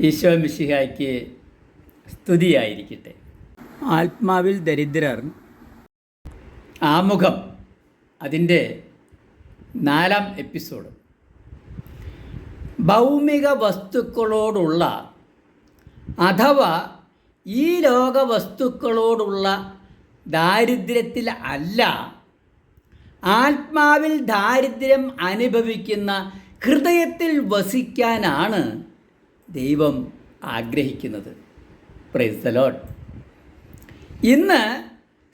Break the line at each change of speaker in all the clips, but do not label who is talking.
ഈശോ മിശിഹായ്ക്ക് സ്തുതിയായിരിക്കട്ടെ. ആത്മാവിൽ ദരിദ്രർ. ആമുഖം അതിന്റെ നാലാം എപ്പിസോഡ്. ഭൗമിക വസ്തുക്കളോടുള്ള അഥവാ ഈ ലോക വസ്തുക്കളോടുള്ള ദാരിദ്ര്യത്തിൽ അല്ല ആത്മാവിൽ ദാരിദ്ര്യം അനുഭവിക്കുന്ന ഹൃദയത്തിൽ വസിക്കാനാണ് ദൈവം ആഗ്രഹിക്കുന്നത്. പ്രൈസ് ദ ലോഡ് ഇന്ന്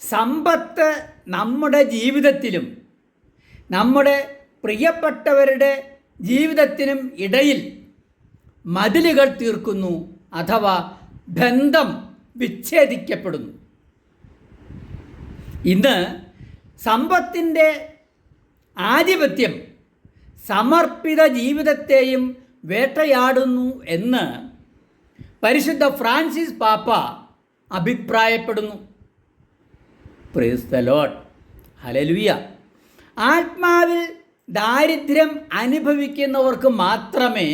സമ്പത്ത് നമ്മുടെ ജീവിതത്തിലും നമ്മുടെ പ്രിയപ്പെട്ടവരുടെ ജീവിതത്തിനും ഇടയിൽ മതിലുകൾ തീർക്കുന്നു അഥവാ ബന്ധം വിച്ഛേദിക്കപ്പെടുന്നു. ഇന്ന് സമ്പത്തിന്റെ ആധിപത്യം സമർപ്പിത ജീവിതത്തെയും വേട്ടയാടുന്നു എന്ന് പരിശുദ്ധ ഫ്രാൻസിസ് പാപ്പ അഭിപ്രായപ്പെടുന്നു. പ്രിസ്തലോട്ട് ഹലലുയ ആത്മാവിൽ ദാരിദ്ര്യം അനുഭവിക്കുന്നവർക്ക് മാത്രമേ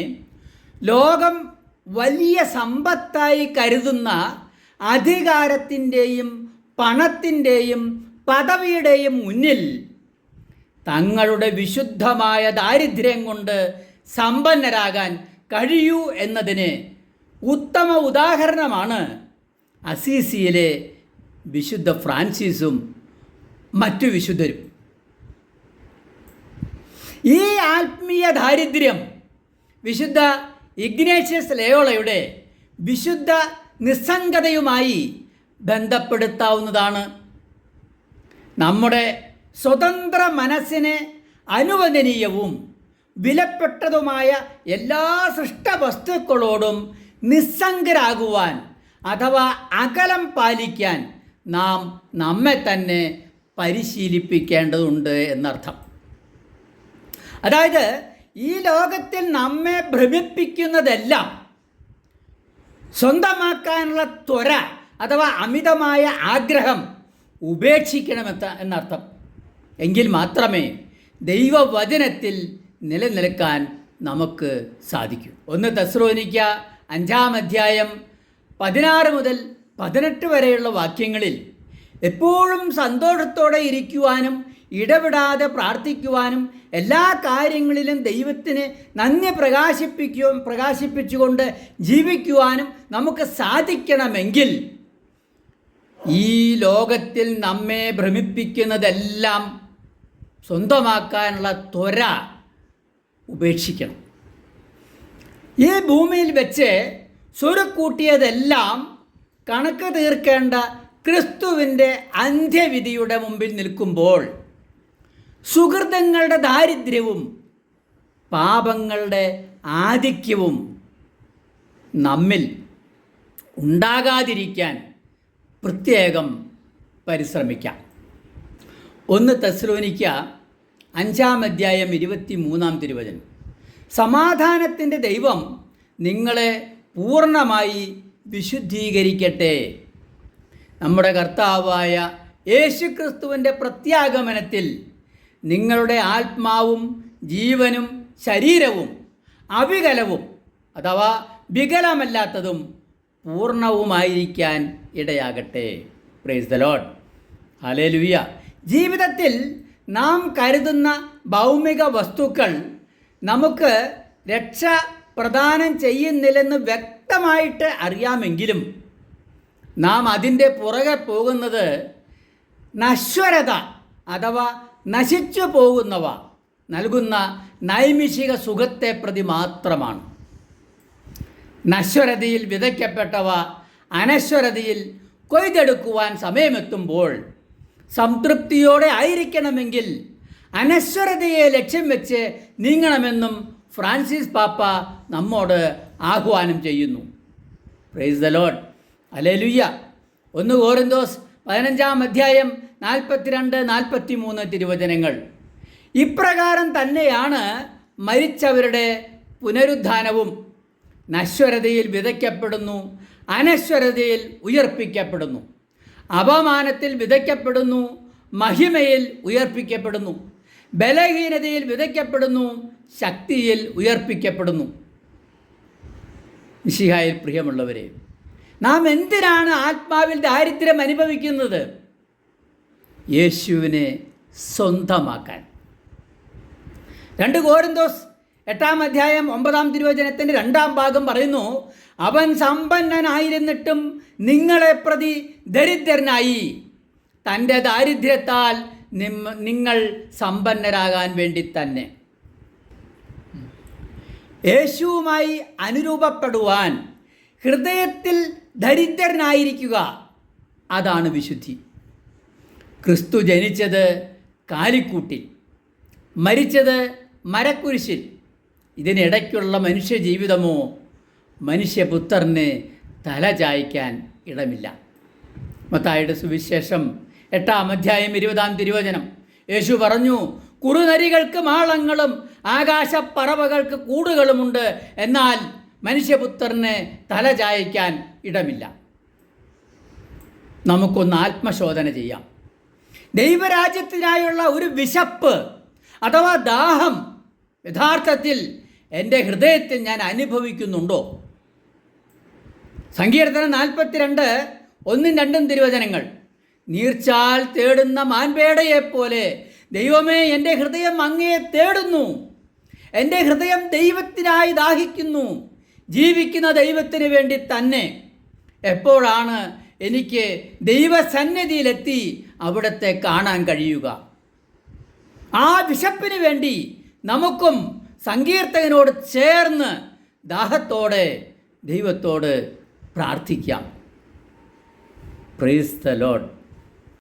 ലോകം വലിയ സമ്പത്തായി കരുതുന്ന അധികാരത്തിന്റെയും പണത്തിന്റെയും പദവിയുടെയും മുന്നിൽ തങ്ങളുടെ വിശുദ്ധമായ ദാരിദ്ര്യം കൊണ്ട് സമ്പന്നരാകാൻ കഴിയൂ എന്നതിന് ഉത്തമ ഉദാഹരണമാണ് അസീസിയിലെ വിശുദ്ധ ഫ്രാൻസിസും മറ്റു വിശുദ്ധരും. ഈ ആത്മീയ ദാരിദ്ര്യം വിശുദ്ധ ഇഗ്നേഷ്യസ് ലയോളയുടെ വിശുദ്ധ നിസ്സംഗതയുമായി ബന്ധപ്പെടുത്താവുന്നതാണ്. നമ്മുടെ സ്വതന്ത്ര മനസ്സിന് അനുവദനീയവും വിലപ്പെട്ടതുമായ എല്ലാ സൃഷ്ട വസ്തുക്കളോടും നിസ്സംഗരാകുവാൻ അഥവാ അകലം പാലിക്കാൻ നാം നമ്മെ തന്നെ പരിശീലിപ്പിക്കേണ്ടതുണ്ട് എന്നർത്ഥം. അതായത് ഈ ലോകത്തിൽ നമ്മെ ഭ്രമിപ്പിക്കുന്നതെല്ലാം സ്വന്തമാക്കാനുള്ള ത്വര അഥവാ അമിതമായ ആഗ്രഹം ഉപേക്ഷിക്കണമെത്ത എന്നർത്ഥം. എങ്കിൽ മാത്രമേ ദൈവവചനത്തിൽ നിലനിൽക്കാൻ നമുക്ക് സാധിക്കും. ഒന്ന് തസ്രോനിക്ക അഞ്ചാം അധ്യായം പതിനാറ് മുതൽ പതിനെട്ട് വരെയുള്ള വാക്യങ്ങളിൽ എപ്പോഴും സന്തോഷത്തോടെ ഇരിക്കുവാനും ഇടപെടാതെ പ്രാർത്ഥിക്കുവാനും എല്ലാ കാര്യങ്ങളിലും ദൈവത്തിന് നന്ദി പ്രകാശിപ്പിക്കുകയും പ്രകാശിപ്പിച്ചുകൊണ്ട് ജീവിക്കുവാനും നമുക്ക് സാധിക്കണമെങ്കിൽ ഈ ലോകത്തിൽ നമ്മെ ഭ്രമിപ്പിക്കുന്നതെല്ലാം സ്വന്തമാക്കാനുള്ള ത്വര ഉപേക്ഷിക്കണം. ഈ ഭൂമിയിൽ വെച്ച് സ്വരുക്കൂട്ടിയതെല്ലാം കണക്ക് തീർക്കേണ്ട ക്രിസ്തുവിന്റെ അന്ത്യവിധിയുടെ മുമ്പിൽ നിൽക്കുമ്പോൾ സുഹൃതങ്ങളുടെ ദാരിദ്ര്യവും പാപങ്ങളുടെ ആധിക്യവും നമ്മിൽ ഉണ്ടാകാതിരിക്കാൻ പ്രത്യേകം പരിശ്രമിക്കാം. ഒന്ന് തെസ്ലോനിക്ക അഞ്ചാം അധ്യായം ഇരുപത്തി മൂന്നാം തിരുവചനം. സമാധാനത്തിന്റെ ദൈവം നിങ്ങളെ പൂർണമായി വിശുദ്ധീകരിക്കട്ടെ. നമ്മുടെ കർത്താവായ യേശുക്രിസ്തുവിന്റെ പ്രത്യാഗമനത്തിൽ നിങ്ങളുടെ ആത്മാവും ജീവനും ശരീരവും അവികലവും അഥവാ വികലമല്ലാത്തതും പൂർണവുമായിരിക്കാൻ ഇടയാകട്ടെ. പ്രൈസ് ദ ലോഡ് ഹലേലുയ ജീവിതത്തിൽ നാം കരുതുന്ന ഭൗമിക വസ്തുക്കൾ നമുക്ക് രക്ഷ പ്രദാനം ചെയ്യുന്നില്ലെന്ന് വ്യക്തമായിട്ട് അറിയാമെങ്കിലും നാം അതിന്റെ പുറകെ പോകുന്നത് നശ്വരത അഥവാ നശിച്ചു പോകുന്നവ നൽകുന്ന നൈമിഷിക സുഖത്തെ പ്രതി മാത്രമാണ്. നശ്വരതയിൽ വിതയ്ക്കപ്പെട്ടവ അനശ്വരതയിൽ കൊയ്തെടുക്കുവാൻ സമയമെത്തുമ്പോൾ സംതൃപ്തിയോടെ ആയിരിക്കണമെങ്കിൽ അനശ്വരതയെ ലക്ഷ്യം വെച്ച് നീങ്ങണമെന്നും ഫ്രാൻസിസ് പാപ്പ നമ്മോട് ആഹ്വാനം ചെയ്യുന്നു. പ്രൈസ് ദ ലോഡ് അലേലുയ്യ ഒന്ന് കോറിന്തോസ് പതിനഞ്ചാം അധ്യായം നാൽപ്പത്തിരണ്ട് നാൽപ്പത്തി മൂന്ന് തിരുവചനങ്ങൾ. ഇപ്രകാരം തന്നെയാണ് മരിച്ചവരുടെ പുനരുദ്ധാനവും. നശ്വരതയിൽ വിതയ്ക്കപ്പെടുന്നു അനശ്വരതയിൽ ഉയർപ്പിക്കപ്പെടുന്നു. അപമാനത്തിൽ വിതയ്ക്കപ്പെടുന്നു മഹിമയിൽ ഉയർപ്പിക്കപ്പെടുന്നു ബലഹീനതയിൽ വിതയ്ക്കപ്പെടുന്നു ശക്തിയിൽ ഉയർപ്പിക്കപ്പെടുന്നു. നിശിഹായിൽ പ്രിയമുള്ളവരെ നാം എന്തിനാണ് ആത്മാവിൽ ദാരിദ്ര്യം അനുഭവിക്കുന്നത്? യേശുവിനെ സ്വന്തമാക്കാൻ. രണ്ട് കോരിന്തോസ് എട്ടാം അധ്യായം ഒമ്പതാം തിരുവചനത്തിന്റെ രണ്ടാം ഭാഗം പറയുന്നു അവൻ സമ്പന്നനായിരുന്നിട്ടും നിങ്ങളെ പ്രതി ദരിദ്രനായി. തന്റെ ദാരിദ്ര്യത്താൽ നിങ്ങൾ സമ്പന്നരാകാൻ വേണ്ടി തന്നെ. യേശുവുമായി അനുരൂപപ്പെടുവാൻ ഹൃദയത്തിൽ ദരിദ്രനായിരിക്കുക. അതാണ് വിശുദ്ധി. ക്രിസ്തു ജനിച്ചത് കാലിക്കൂട്ടിൽ മരിച്ചത് മരക്കുരിശിൽ. ഇതിനിടയ്ക്കുള്ള മനുഷ്യ ജീവിതമോ മനുഷ്യപുത്രന് തല ചായ്ക്കാൻ ഇടമില്ല. മത്തായുടെ സുവിശേഷം എട്ടാം അധ്യായം ഇരുപതാം തിരുവചനം. യേശു പറഞ്ഞു കുറുനരികൾക്ക് മാളങ്ങളും ആകാശപ്പറവകൾക്ക് കൂടുകളുമുണ്ട്. എന്നാൽ മനുഷ്യപുത്രന് തല ചായ്ക്കാൻ ഇടമില്ല. നമുക്കൊന്ന് ആത്മശോധന ചെയ്യാം. ദൈവരാജ്യത്തിനായുള്ള ഒരു വിശപ്പ് അഥവാ ദാഹം യഥാർത്ഥത്തിൽ എന്റെ ഹൃദയത്തിൽ ഞാൻ അനുഭവിക്കുന്നുണ്ടോ? സങ്കീർത്തനം നാൽപ്പത്തിരണ്ട് ഒന്നും രണ്ടും തിരുവചനങ്ങൾ. നീർച്ചാൽ തേടുന്ന മാൻപേടയെപ്പോലെ ദൈവമേ എന്റെ ഹൃദയം അങ്ങയെ തേടുന്നു. എന്റെ ഹൃദയം ദൈവത്തിനായി ദാഹിക്കുന്നു. ജീവിക്കുന്ന ദൈവത്തിന് വേണ്ടി തന്നെ. എപ്പോഴാണ് എനിക്ക് ദൈവസന്നിധിയിലെത്തി അവിടത്തെ കാണാൻ കഴിയുക? ആ വിശപ്പിന് വേണ്ടി നമുക്കും സങ്കീർത്തകനോട് ചേർന്ന് ദാഹത്തോടെ ദൈവത്തോട് പ്രാർത്ഥിക്കാം. പ്രൈസ്